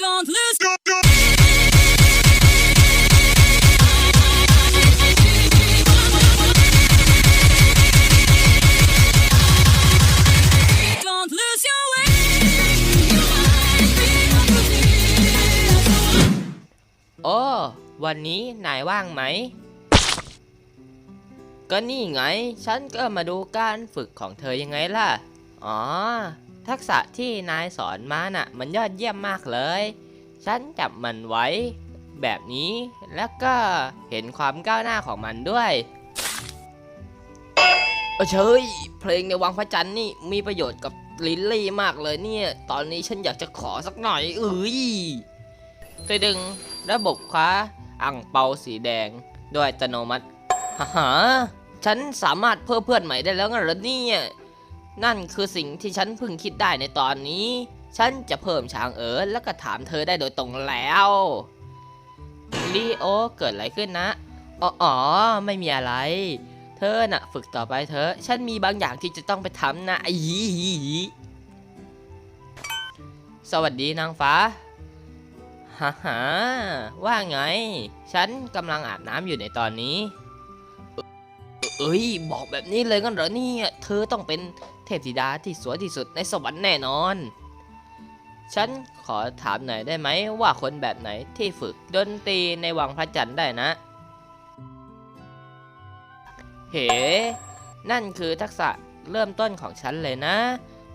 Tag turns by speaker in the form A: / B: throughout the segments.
A: Don't lose. Don't lose your way.
B: โอ้ วันนี้นายว่างไหม ก็นี่ไง ฉันก็มาดูการฝึกของเธอยังไงล่ะ อ๋อ ทักษะที่นายสอนมาน่ะ มันยอดเยี่ยมมากเลย ฉันจับมันไว้แบบนี้แล้วก็เห็นความก้าวหน้าของมันด้วยเออเชยเพลงในวังพระจันทร์นี่มีประโยชน์กับลิลลี่มากเลยเนี่ย ตอนนี้ฉันอยากจะขอสักหน่อยเอ้ยไปดึงระบบคว้าอ่างเปาสีแดง โดยอัตโนมัติฮ่าฮฉันสามารถเพิ่มเพื่อนใหม่ได้แล้วงั้นเหรอเนี่ย นั่นคือสิ่งที่ฉันเพิ่งคิดได้ในตอนนี้ ฉันจะเพิ่มช้างเอ๋อแล้วก็ถามเธอได้โดยตรงแล้วลีโอเกิดอะไรขึ้นนะอ๋ออไม่มีอะไร เธอน่ะ ฝึกต่อไปเถอะฉันมีบางอย่างที่จะต้องไปทำนะอีสวัสดีนางฟ้าฮ่าฮ่าว่าไง ฉันกำลังอาบน้ำอยู่ในตอนนี้ เอ้ย บอกแบบนี้เลยกันเหรอเนี่ย เธอต้องเป็น ทพธิดาที่สวยที่สุดในสวรรค์แน่นอน ฉันขอถามหน่อยได้ไหมว่าคนแบบไหนที่ฝึกดนตรีในวังพระจันทร์ได้นะ เฮ้ นั่นคือทักษะเริ่มต้นของฉันเลยนะ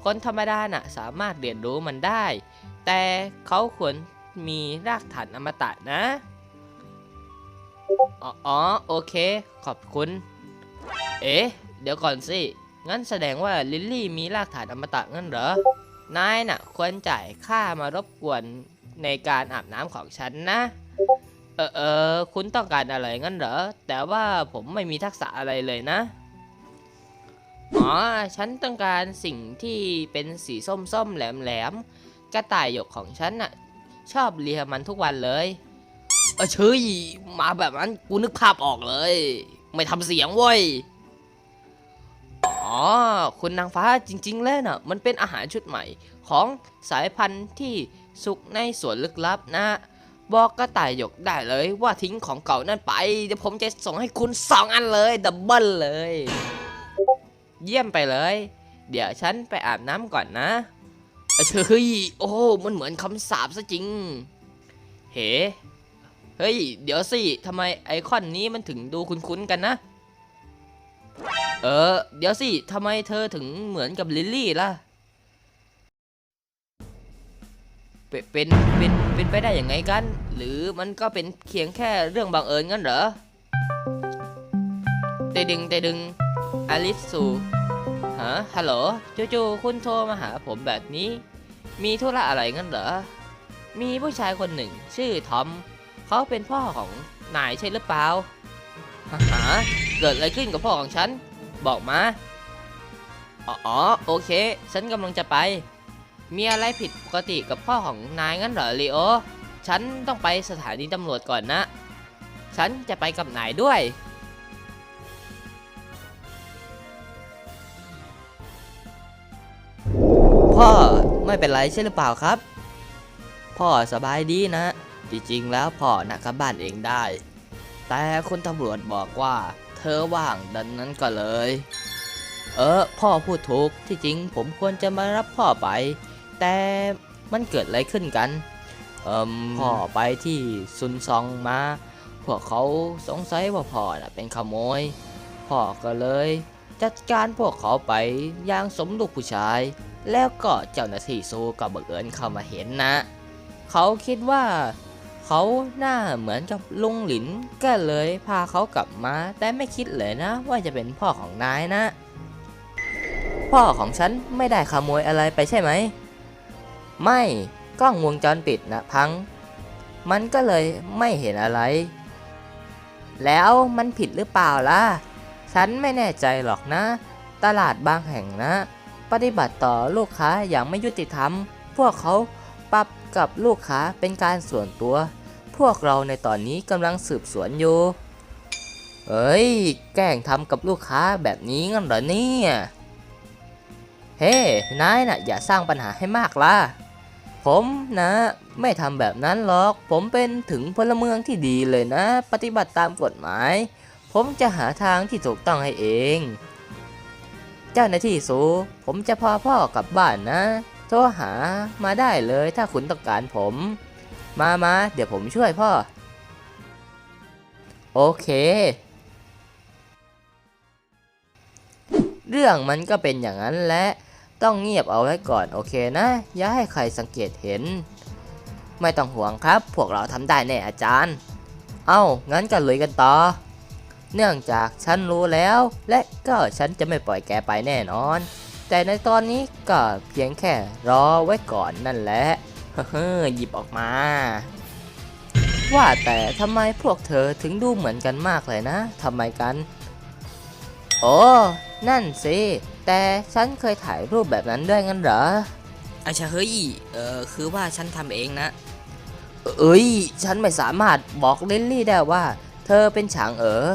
B: คนธรรมดาน่ะสามารถเรียนรู้มันได้ แต่เขาควรมีรากฐานอมตะนะ อ๋ออ๋อโอเค ขอบคุณ เอ๊ะ เดี๋ยวก่อนสิ งั้นแสดงว่าลิลลี่มีรากฐานอมตะงั้นเหรอ นายน่ะ ควรจ่ายค่ามารบกวนในการอาบน้ำของฉันนะ เออเออคุณต้องการอะไรงั้นเหรอ แต่ว่าผมไม่มีทักษะอะไรเลยนะ อ๋อ ฉันต้องการสิ่งที่เป็นสีส้มๆแหลมๆกระต่ายหยกของฉันน่ะ ชอบเลียมันทุกวันเลยเออเชยมาแบบนั้นกูนึกภาพออกเลย ไม่ทำเสียงเว้ย อ๋อ คุณนางฟ้าจริง ๆ แล้วน่ะ มันเป็นอาหารชุดใหม่ของสายพันธุ์ที่สุกในสวนลึกลับนะ บอกกระต่ายหยกได้เลยว่าทิ้งของเก่านั่นไป เดี๋ยวผมจะส่งให้คุณสองอันเลย ดับเบิลเลย เยี่ยมไปเลย เดี๋ยวฉันไปอาบน้ำก่อนนะเฮ้ย โอ้มันเหมือนคำสาปซะจริง เฮ้ เฮ้ย เดี๋ยวสิทำไมไอคอนนี้มันถึงดูคุ้นๆกันนะ เออ เดี๋ยวสิทำไมเธอถึงเหมือนกับลิลลี่ล่ะ เป็น เป็น เป็น เป็นไปได้อยังไงกัน หรือมันก็เป็นเพียงแค่เรื่องบังเอิญงั้นเหรอเตดึงเตดึงอลิสซูฮะฮัลโหลจู่ๆคุณโทรมาหาผมแบบนี้ มีธุระอะไรงั้นเหรอ มีผู้ชายคนหนึ่ง ชื่อทอม เขาเป็นพ่อของนายใช่หรือเปล่า ฮะเกิดอะไรขึ้นกับพ่อของฉัน บอกมา อ๋อโอเค ฉันกำลังจะไป มีอะไรผิดปกติกับพ่อของนายงั้นเหรอลีโอ ฉันต้องไปสถานีตำรวจก่อนนะ ฉันจะไปกับนายด้วยพ่อไม่เป็นไรใช่หรือเปล่าครับ พ่อสบายดีนะ จริงๆแล้วพ่อนะกลับบ้านเองได้ แต่คุณตำรวจบอกว่า เธอว่างดังนั้นก็เลย เออ พ่อพูดถูกที่จริงผมควรจะมารับพ่อไป แต่มันเกิดอะไรขึ้นกันเอ่มพ่อไปที่ซุนซองมา พวกเขาสงสัยว่าพ่อน่ะเป็นขโมย พ่อก็เลย จัดการพวกเขาไปอย่างสมลูกผู้ชาย แล้วก็เจ้าหน้าที่ซูก็บังเอิญเข้ามาเห็นนะ เขาคิดว่า เขาหน้าเหมือนกับลุงหลิน ก็เลยพาเขากลับมา แต่ไม่คิดเลยนะ ว่าจะเป็นพ่อของนายนะ พ่อของฉันไม่ได้ขโมยอะไรไปใช่ไหม ไม่กล้องวงจรปิดนะพัง มันก็เลยไม่เห็นอะไร แล้วมันผิดหรือเปล่าล่ะ ฉันไม่แน่ใจหรอกนะ ตลาดบางแห่งนะ ปฏิบัติต่อลูกค้าอย่างไม่ยุติธรรม พวกเขาปรับ กับลูกค้าเป็นการส่วนตัว พวกเราในตอนนี้กำลังสืบสวนอยู่เฮ้ย แกล้งทำกับลูกค้าแบบนี้งั้นเหรอเนี่ย เฮ้ นายน่ะอย่าสร้างปัญหาให้มากล่ะ ผมนะ ไม่ทำแบบนั้นหรอก ผมเป็นถึงพลเมืองที่ดีเลยนะ ปฏิบัติตามกฎหมาย ผมจะหาทางที่ถูกต้องให้เอง เจ้าหน้าที่สู ผมจะพาพ่อกลับบ้านนะ โทรหามาได้เลยถ้าคุณต้องการผม มามาเดี๋ยวผมช่วยพ่อ โอเค เรื่องมันก็เป็นอย่างนั้นและ ต้องเงียบเอาไว้ก่อนโอเคนะ อย่าให้ใครสังเกตเห็น ไม่ต้องห่วงครับ พวกเราทำได้แน่อาจารย์ เอ้า งั้นก็ลุยกันต่อ เนื่องจากฉันรู้แล้ว และก็ฉันจะไม่ปล่อยแกไปแน่นอน แต่ในตอนนี้ก็เพียงแค่รอไว้ก่อนนั่นแหละ เฮ้อหยิบออกมา ว่าแต่ทำไมพวกเธอถึงดูเหมือนกันมากเลยนะทำไมกัน โอ้ นั่นสิ แต่ฉันเคยถ่ายรูปแบบนั้นด้วยงั้นเหรออาชาเฮ้ย เออคือว่าฉันทำเองนะ เอ้ย ฉันไม่สามารถบอกลิลลี่ได้ว่า เธอเป็นฉางเอ๋อ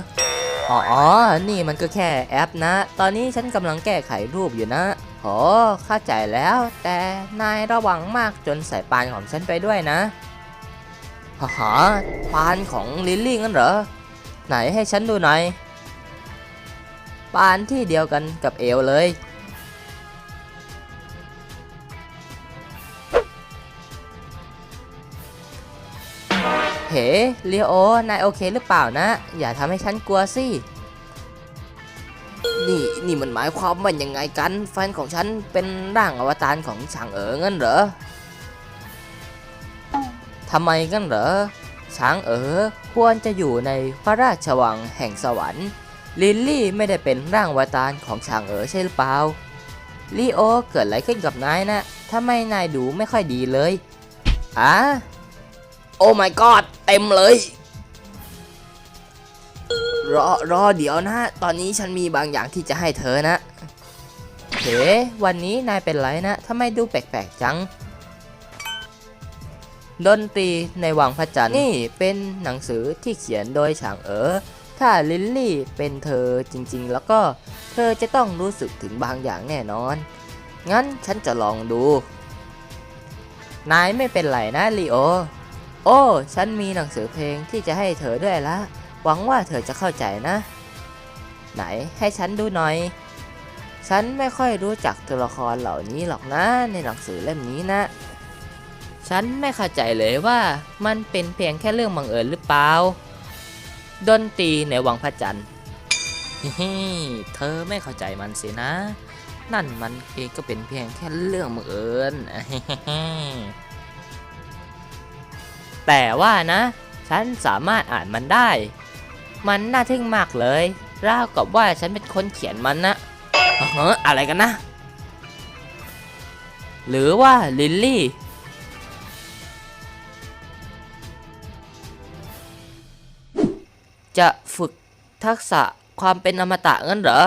B: อ๋อ นี่มันก็แค่แอปนะ ตอนนี้ฉันกำลังแก้ไขรูปอยู่นะโหเข้าใจแล้ว แต่นายระวังมากจนใส่ปานของฉันไปด้วยนะฮ่าฮะปานของลิลลี่งั้นเหรอ ไหนให้ฉันดูหน่อย ปานที่เดียวกันกับเอวเลย เฮ้เลโอนายโอเคหรือเปล่านะ อย่าทำให้ฉันกลัวสิ นี่นี่มันหมายความว่ายังไงกัน แฟนของฉันเป็นร่างอวตารของฉางเอ๋องั้นเหรอทำไมกันเหรอช้างเอ๋อควรจะอยู่ในพระราชวังแห่งสวรรค์ ลิลลี่ไม่ได้เป็นร่างอวตารของช้างเอ๋อใช่หรือเปล่าลีโอเกิดอะไรขึ้นกับนายนะทำไมนายดูไม่ค่อยดีเลยอะโอ้ my god เต็มเลย รอรอเดี๋ยวนะ ตอนนี้ฉันมีบางอย่างที่จะให้เธอนะเฮ้วันนี้นายเป็นไรนะทำไมดูแปลกๆจังดนตรีในวังพระจันทร์นี่เป็นหนังสือที่เขียนโดยฉางเอ๋อถ้าลิลลี่เป็นเธอจริงๆ แล้วก็เธอจะต้องรู้สึกถึงบางอย่างแน่นอน งั้นฉันจะลองดู นายไม่เป็นไรนะลีโอ โอ้ ฉันมีหนังสือเพลงที่จะให้เธอด้วยละ หวังว่าเธอจะเข้าใจนะ ไหนให้ฉันดูหน่อย ฉันไม่ค่อยรู้จักตัวละครเหล่านี้หรอกนะในหนังสือเล่มนี้นะ ฉันไม่เข้าใจเลยว่ามันเป็นเพียงแค่เรื่องบังเอิญหรือเปล่า ดนตรีในวังพระจันทร์ฮิเธอไม่เข้าใจมันสินะ นั่นมันเองก็เป็นเพียงแค่เรื่องบังเอิญ แต่ว่านะ ฉันสามารถอ่านมันได้ มันน่าทึ่งมากเลยราวกับว่าฉันเป็นคนเขียนมันนะเฮ้ออะไรกันนะ หรือว่าลิลลี่จะฝึกทักษะความเป็นอมตะงั้นเหรอ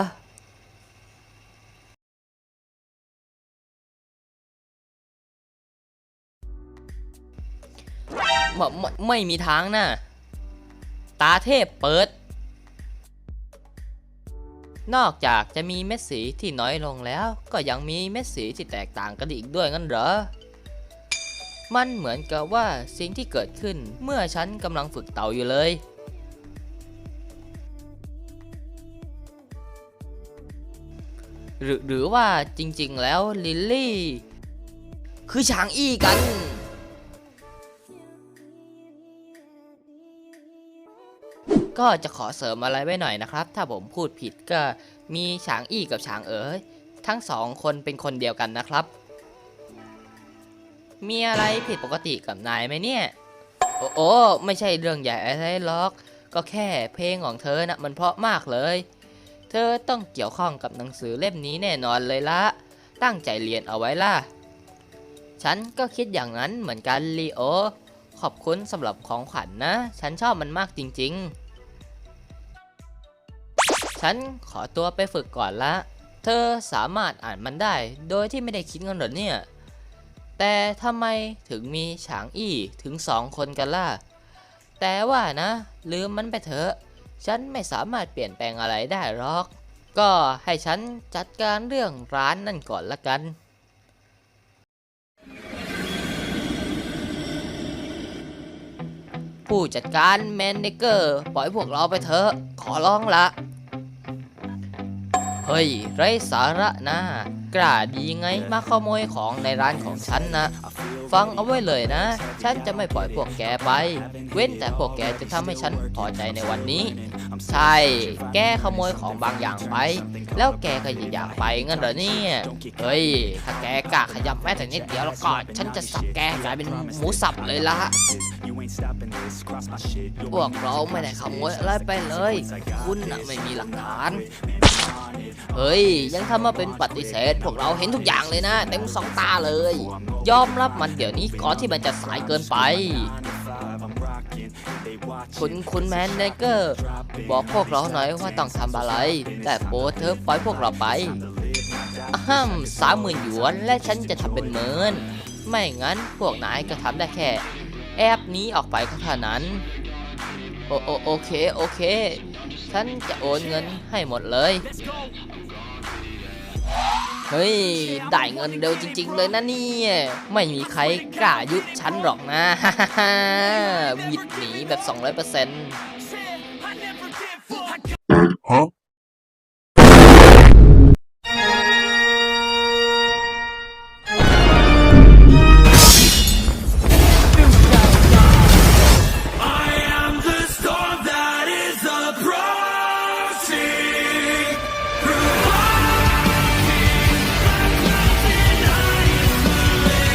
B: ไม่ไม่ไม่มีทางนะตาเทพเปิด นอกจากจะมีเม็ดสีที่น้อยลงแล้ว ก็ยังมีเม็ดสีที่แตกต่างกันอีกด้วยงั้นเหรอ มันเหมือนกับว่าสิ่งที่เกิดขึ้นเมื่อฉันกำลังฝึกเต่าอยู่เลยหรือหรือว่าจริงๆแล้วลิลลี่ คือช้างอี้กัน ก็จะขอเสริมอะไรไว้หน่อยนะครับ ถ้าผมพูดผิดก็มีฉางอี้กับฉางเอ๋ยทั้งสองคนเป็นคนเดียวกันนะครับ มีอะไรผิดปกติกับนายไหมเนี่ย โอ้โอ้ไม่ใช่เรื่องใหญ่อะไรหรอก ก็แค่เพลงของเธอนะมันเพราะมากเลย เธอต้องเกี่ยวข้องกับหนังสือเล่มนี้แน่นอนเลยละ ตั้งใจเรียนเอาไว้ล่ะ ฉันก็คิดอย่างนั้นเหมือนกันลีโอ ขอบคุณสำหรับของขวัญนะฉันชอบมันมากจริง ๆ ฉันขอตัวไปฝึกก่อนละ เธอสามารถอ่านมันได้โดยที่ไม่ได้คิดเงินหรอเนี่ย แต่ทำไมถึงมีฉางอี้ถึงสองคนกันล่ะ แต่ว่านะ ลืมมันไปเถอะ ฉันไม่สามารถเปลี่ยนแปลงอะไรได้หรอก ก็ให้ฉันจัดการเรื่องร้านนั่นก่อนละกันผู้จัดการแมนเนเกอร์ ปล่อยพวกเราไปเถอะ ขอร้องละ เฮ้ยไรสาระนะ กล้าดีไงมาขโมยของในร้านของฉันนะ ฟังเอาไว้เลยนะ ฉันจะไม่ปล่อยพวกแกไป เว้นแต่พวกแกจะทำให้ฉันพอใจในวันนี้ ใช่ แกขโมยของบางอย่างไป แล้วแกก็ยังอยากไปงั้นเหรอเนี่ย เฮ้ย ถ้าแกกล้าขยับแม้แต่นิดเดียวแล้วก็ฉันจะสับแกกลายเป็นหมูสับเลยละพวกเราไม่ได้ขโมยอะไรไปเลย คุณน่ะไม่มีหลักฐาน เฮ้ย ยังทำมาเป็นปฏิเสธ พวกเราเห็นทุกอย่างเลยนะ เต็มสองตาเลย ยอมรับมันเดี๋ยวนี้ก่อนที่มันจะสายเกินไปคุณคุณแมนเนเกอร์บอกพวกเราหน่อยว่าต้องทำอะไร แต่โปเธอปล่อยพวกเราไปอ้ามสามหมื่นหยวนและฉันจะทำเป็นหมื่นไม่งั้นพวกนายก็ทำได้แค่ แอบหนี้ออกไปเท่านั้น โอโอโอเค โอเค ฉันจะโอนเงินให้หมดเลย เฮ้ย ได้เงินเร็วจริง ๆ เลยนะเนี่ย ไม่มีใครกล้ายุบฉันหรอกนะบิดหนีแบบ 200%
C: Huh?